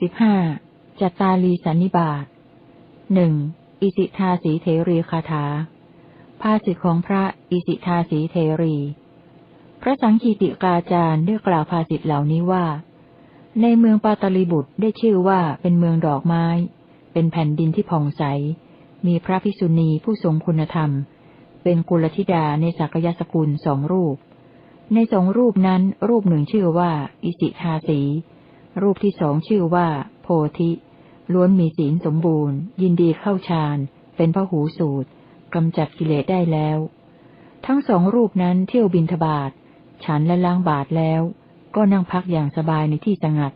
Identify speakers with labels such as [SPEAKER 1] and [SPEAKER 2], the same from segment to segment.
[SPEAKER 1] สิบห้าจัตตาลีสันนิบาตหนึ่งอิสิทาสีเทรีคาถา ภาสิทของพระอิสิทาสีเทรี พระสังคีติกาจารย์ได้กล่าวภาสิทเหล่านี้ว่า ในเมืองปาตลีบุตรได้ชื่อว่าเป็นเมืองดอกไม้ เป็นแผ่นดินที่ผ่องใส มีพระภิกษุณีผู้ทรงคุณธรรม เป็นกุลธิดาในสักยสกุลสองรูป ในสองรูปนั้นรูปหนึ่งชื่อว่า อิสิทาสี รูปที่สองชื่อว่า โพธิ ล้วนมีศีลสมบูรณ์ ยินดีเข้าฌาน เป็นพระหูสูตรกำจัดกิเลสได้แล้ว ทั้งสองรูปนั้นเที่ยวบินทบาทฉันและล้างบาทแล้ว ก็นั่งพักอย่างสบายในที่สงัด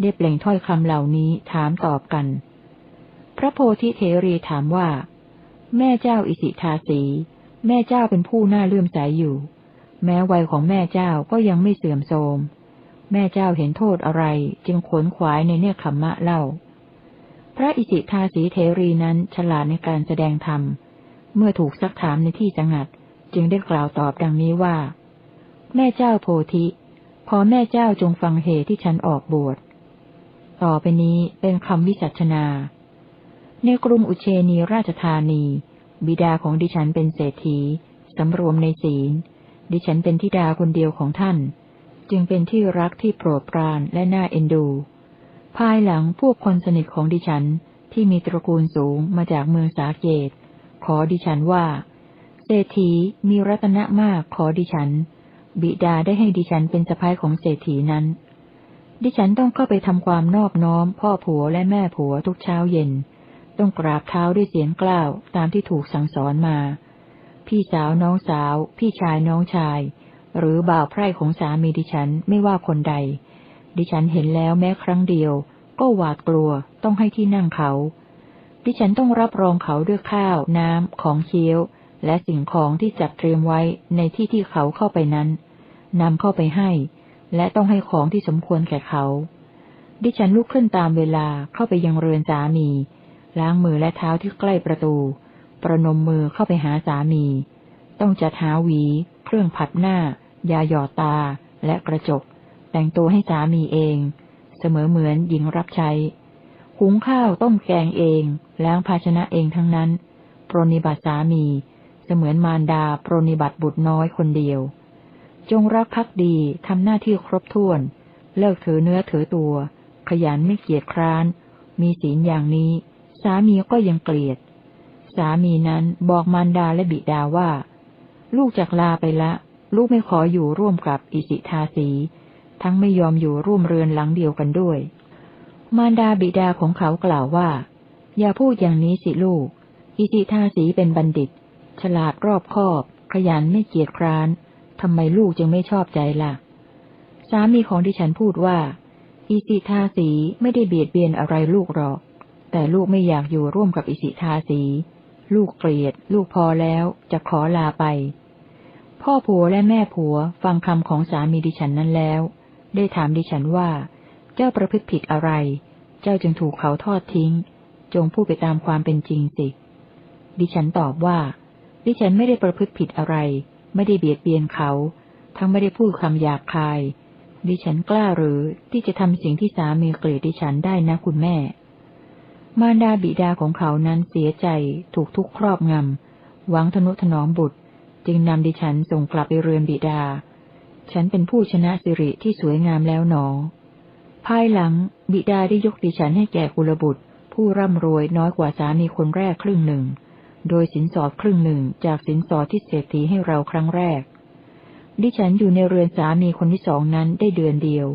[SPEAKER 1] ได้เปล่งถ้อยคำเหล่านี้ถามตอบกัน พระโพธิเทรีถามว่า แม่เจ้าอิสิทาสี แม่เจ้าเป็นผู้น่าเลื่อมใสอยู่ แม้วัยของแม่เจ้าก็ยังไม่เสื่อมโทรม แม่เจ้าเห็นโทษอะไร จึงขนขวายในเนื้อขมมะเล่า พระอิสิทาสีเทรีนั้นฉลาดในการแสดงธรรม เมื่อถูกซักถามในที่สงัด จึงได้กล่าวตอบดังนี้ว่า แม่เจ้าโพธิ ขอแม่เจ้าจงฟังเหตุที่ฉันออกบวช ต่อไปนี้เป็นคำวิจัชนา ในกรุงอุเชนีราชธานี บิดาของดิฉันเป็นเศรษฐีสำรวมในศีล ดิฉันเป็นธิดาคนเดียวของท่าน จึงเป็นที่รักที่โปรดปรานและน่าเอ็นดู ภายหลังพวกคนสนิทของดิฉันที่มีตระกูลสูงมาจากเมืองสาเกต ขอดิฉันว่า เศรษฐีมีรัตนะมากขอดิฉัน บิดาได้ให้ดิฉันเป็นสะพ้ายของเศรษฐีนั้น ดิฉันต้องเข้าไปทำความนอบน้อมพ่อผัวและแม่ผัวทุกเช้าเย็น ต้องกราบเท้าด้วยเสียงกล้าวตามที่ถูกสั่งสอนมา พี่สาวน้องสาว พี่ชายน้องชาย หรือบ่าวไพร่ของสามีดิฉันไม่ว่าคนใด ดิฉันเห็นแล้วแม้ครั้งเดียว ก็หวาดกลัวต้องให้ที่นั่งเขา ดิฉันต้องรับรองเขาด้วยข้าว น้ำ ของเคี้ยว และสิ่งของที่จัดเตรียมไว้ในที่ที่เขาเข้าไปนั้นนำเข้าไปให้ และต้องให้ของที่สมควรแก่เขา ดิฉันลุกขึ้นตามเวลาเข้าไปยังเรือนสามี ล้างมือและเท้าที่ใกล้ประตู ประนมมือเข้าไปหาสามี ต้องจัดหาหวี เครื่องผัดหน้า ยาหยอดตา และกระจก แต่งตัวให้สามีเอง เสมอเหมือนหญิงรับใช้ หุงข้าวต้มแกงเอง ล้างภาชนะเองทั้งนั้น ปรนิบัติสามี เสมือนมารดาปรนิบัติบุตรน้อยคนเดียว จงรักภักดีทำหน้าที่ครบถ้วน เลิกถือเนื้อถือตัว ขยันไม่เกียจคร้าน มีศีลอย่างนี้ สามีก็ยังเกลียด สามีนั้นบอกมารดาและบิดาว่าลูกจากลาไปละ ลูกไม่ขออยู่ร่วมกับอิสิทาสี ทั้งไม่ยอมอยู่ร่วมเรือนหลังเดียวกันด้วย มารดาบิดาของเขากล่าวว่า อย่าพูดอย่างนี้สิลูก อิติทาสีเป็นบัณฑิต ฉลาดรอบคอบ ขยันไม่เกียจคร้านทำไมลูกจึงไม่ชอบใจละ่ะ สามีของดิฉันพูดว่า อิสิทาสีไม่ได้เบียดเบียนอะไรลูกหรอก แต่ลูกไม่อยากอยู่ร่วมกับอิสิทาสี ลูกเกลียด ลูกพอแล้วจะขอลาไป พ่อผัวและแม่ผัวฟังคำของสามีดิฉันนั้นแล้ว ได้ถามดิฉันว่า เจ้าประพฤติผิดอะไร เจ้าจึงถูกเขาทอดทิ้ง จงพูดไปตามความเป็นจริงสิ ดิฉันตอบว่า ดิฉันไม่ได้ประพฤติผิดอะไร ไม่ได้เบียดเบียนเขา ทั้งไม่ได้พูดคำหยาบคาย ดิฉันกล้าหรือที่จะทำสิ่งที่สามีเกลียดดิฉันได้นะคุณแม่ มารดาบิดาของเขานั้นเสียใจถูกทุกครอบงำหวังทนุถนอมบุตร จึงนำดิฉันส่งกลับไปเรือนบิดา ฉันเป็นผู้ชนะสิริที่สวยงามแล้วหนอ ภายหลัง บิดาได้ยกดิฉันให้แก่กุลบุตร ผู้ร่ำรวยน้อยกว่าสามีคนแรกครึ่งหนึ่ง โดยสินสอดครึ่งหนึ่งจากสินสอดที่เศรษฐีให้เราครั้งแรก ดิฉันอยู่ในเรือนสามีคนที่สองนั้นได้เดือนเดียว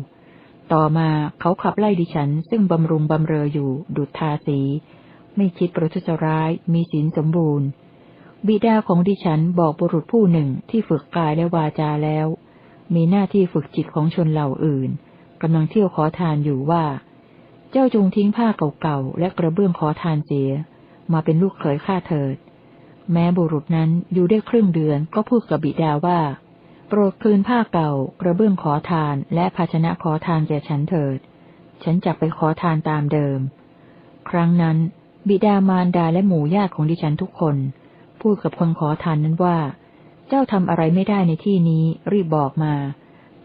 [SPEAKER 1] ต่อมาเขาขับไล่ดิฉันซึ่งบำรุงบำเรออยู่ดุจทาสี ไม่คิดประทุษร้าย มีศีลสมบูรณ์ บิดาของดิฉันบอกบุรุษผู้หนึ่งที่ฝึกกายและวาจาแล้ว มีหน้าที่ฝึกจิตของชนเหล่าอื่นกำลังเที่ยวขอทานอยู่ว่า เจ้าจงทิ้งผ้าเก่าๆและกระเบื้องขอทานเสีย มาเป็นลูกเขยข้าเถิด แม้บุรุษนั้นอยู่ได้ครึ่งเดือนก็พูดกับบิดาว่า โปรดคืนผ้าเก่า กระเบื้องขอทานและภาชนะขอทานแก่ฉันเถิด ฉันจะไปขอทานตามเดิม ครั้งนั้น บิดามารดาและหมู่ญาติของดิฉันทุกคน พูดกับคนขอทานนั้นว่า เจ้าทำอะไรไม่ได้ในที่นี้รีบบอกมา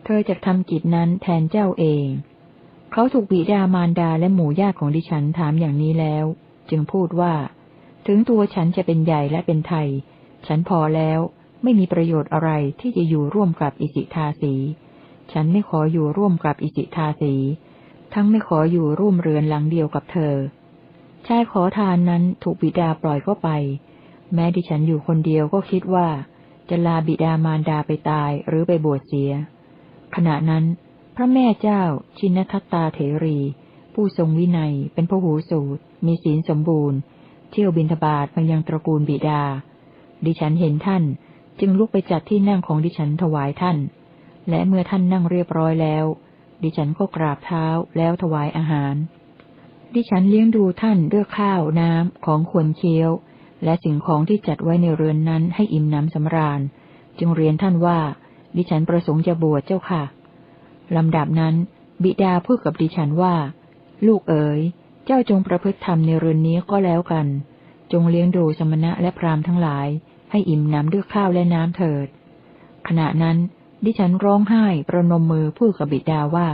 [SPEAKER 1] เธอจะทำกิจนั้นแทนเจ้าเอง เขาถูกบิดามารดาและหมู่ญาติของดิฉันถามอย่างนี้แล้ว จึงพูดว่า ถึงตัวฉันจะเป็นใหญ่และเป็นไทย ฉันพอแล้วไม่มีประโยชน์อะไรที่จะอยู่ร่วมกับอิสิทาสี ฉันไม่ขออยู่ร่วมกับอิสิทาสี ทั้งไม่ขออยู่ร่วมเรือนหลังเดียวกับเธอ ชายขอทานนั้นถูกบิดาปล่อยเข้าไป แม้ดิฉันอยู่คนเดียวก็คิดว่า จะลาบิดามารดาไปตายหรือไปบวชเสีย ขณะนั้น พระแม่เจ้า ชินทัตตาเถรี ผู้ทรงวินัยเป็นพหูสูตร มีศีลสมบูรณ์ เที่ยวบินทบาทมายังตระกูลบิดา ดิฉันเห็นท่านจึงลุกไปจัดที่นั่งของดิฉันถวายท่าน และเมื่อท่านนั่งเรียบร้อยแล้ว ดิฉันก็กราบเท้าแล้วถวายอาหาร ดิฉันเลี้ยงดูท่านด้วยข้าวน้ำของควรเคี้ยว และสิ่งของที่จัดไว้ในเรือนนั้นให้อิ่มน้ำสำราญ จึงเรียนท่านว่า ดิฉันประสงค์จะบวชเจ้าค่ะลำดับนั้น บิดาพูดกับดิฉันว่า ลูกเอ๋ย เจ้าจงประพฤติธรรมในเรือนนี้ก็แล้วกัน จงเลี้ยงดูสมณะและพราหมณ์ทั้งหลาย ให้อิ่มน้ำด้วยข้าวและน้ำเถิด ขณะนั้น ดิฉันร้องไห้ประนมมือพูดกับบิดาว่า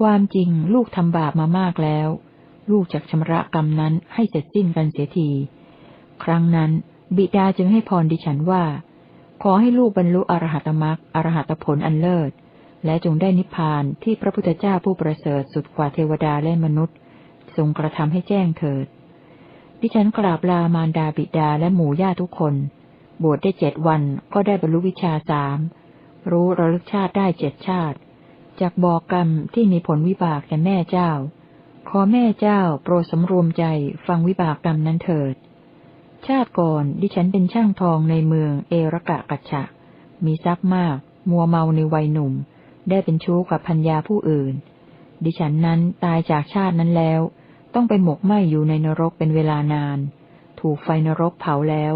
[SPEAKER 1] ความจริงลูกทำบาปมามากแล้ว ลูกจะชำระกรรมนั้นให้เสร็จสิ้นกันเสียที ครั้งนั้น บิดาจึงให้พรดิฉันว่า ขอให้ลูกบรรลุอรหัตมรักอรหัตผลอันเลิศ และจงได้นิพพานที่พระพุทธเจ้าผู้ประเสริฐสุดกว่าเทวดาและมนุษย์ ทรงกระทำให้แจ้งเถิด ดิฉันกราบลามารดาบิดาและหมู่ญาติทุกคน บวชได้เจ็ดวันก็ได้บรรลุวิชาสามรู้ระลึกชาติได้เจ็ดชาติจากบอกกรรมที่มีผลวิบากแก่แม่เจ้า ขอแม่เจ้าโปรดสำรวมใจฟังวิบากกรรมนั้นเถิด ชาติก่อนดิฉันเป็นช่างทองในเมืองเอรกะกัจฉะ มีทรัพย์มาก มัวเมาในวัยหนุ่ม ได้เป็นชู้กับพัญญาผู้อื่น ดิฉันนั้นตายจากชาตินั้นแล้ว ต้องไปหมกไหมอยู่ในนรกเป็นเวลานาน ถูกไฟนรกเผาแล้ว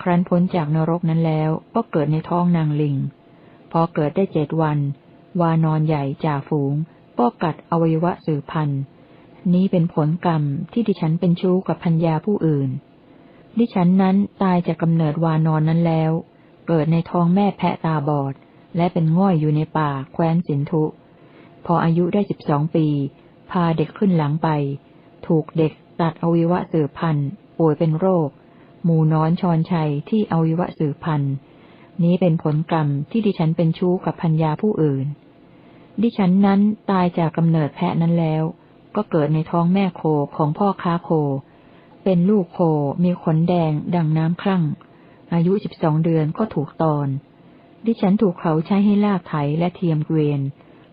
[SPEAKER 1] ครั้นพ้นจากนรกนั้นแล้วก็เกิดในท้องนางลิง พอเกิดได้เจ็ดวัน วานอนใหญ่จ่าฝูง ก็กัดอวัยวะสืบพันธุ์นี้เป็นผลกรรมที่ดิฉันเป็นชู้กับพัญญาผู้อื่น ดิฉันนั้นตายจากกำเนิดวานอนนั้นแล้ว เกิดในท้องแม่แพะตาบอด และเป็นง่อยอยู่ในป่าแคว้นสินธุ พออายุได้สิบสองปี พาเด็กขึ้นหลังไป ถูกเด็กตัดอวัยวะสืบพันธุ์ป่วยเป็นโรค หมูนอนชอนชัยที่อวิวะสืบพันธ์นี้เป็นผลกรรมที่ดิฉันเป็นชู้กับพัญญาผู้อื่น ดิฉันนั้นตายจากกำเนิดแพะนั้นแล้ว ก็เกิดในท้องแม่โคของพ่อค้าโค เป็นลูกโคมีขนแดงดังน้ำครั่ง อายุสิบสองเดือนก็ถูกตอน ดิฉันถูกเขาใช้ให้ลากไถและเทียมเกวียน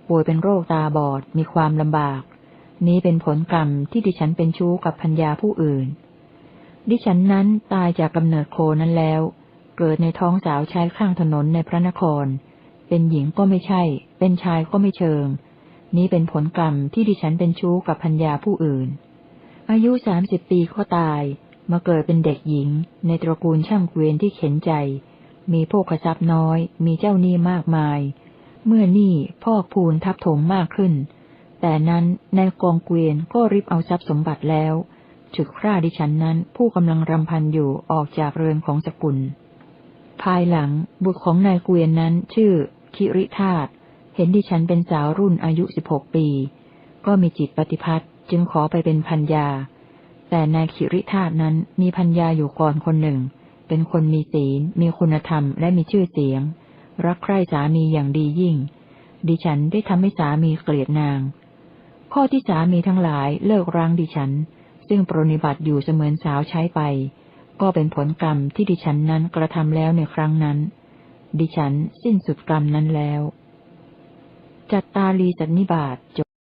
[SPEAKER 1] ป่วยเป็นโรคตาบอดมีความลำบาก นี้เป็นผลกรรมที่ดิฉันเป็นชู้กับพัญญาผู้อื่น ดิฉันนั้นตายจากกำเนิดโคนั้นแล้ว เกิดในท้องสาวชายข้างถนนในพระนคร เป็นหญิงก็ไม่ใช่ เป็นชายก็ไม่เชิง นี้เป็นผลกรรมที่ดิฉันเป็นชู้กับพัญญาผู้อื่น อายุสามสิบปีก็ตาย มาเกิดเป็นเด็กหญิง ในตระกูลช่างเกวียนที่เข็นใจ มีพวกขทรัพย์น้อย มีเจ้าหนี้มากมาย เมื่อหนี้พอกพูนทับถมมากขึ้น แต่นั้นในกองเกวียนก็ริบเอาทรัพย์สมบัติแล้วฉุดคร่าดิฉันนั้นผู้กำลังรำพันอยู่ออกจากเรือนของสกุล ภายหลังบุตรของนายเกวียนนั้นชื่อ คิริธาตเห็นดิฉันเป็นสาวรุ่นอายุสิบหกปี ก็มีจิตปฏิพัทธ์ จึงขอไปเป็นพันยา แต่นายคิริธาตนั้นมีพันยาอยู่ก่อนคนหนึ่ง เป็นคนมีศีล มีคุณธรรม และมีชื่อเสียง รักใคร่สามีอย่างดียิ่ง ดิฉันได้ทำให้สามีเกลียดนาง ข้อที่สามีทั้งหลายเลิกร้างดิฉัน ซึ่งปรนิบัติอยู่เสมือนสาวใช้ไป ก็เป็นผลกรรมที่ดิฉันนั้นกระทำแล้วในครั้งนั้น ดิฉันสิ้นสุดกรรมนั้นแล้ว จัตตาลีสันนิบาตจ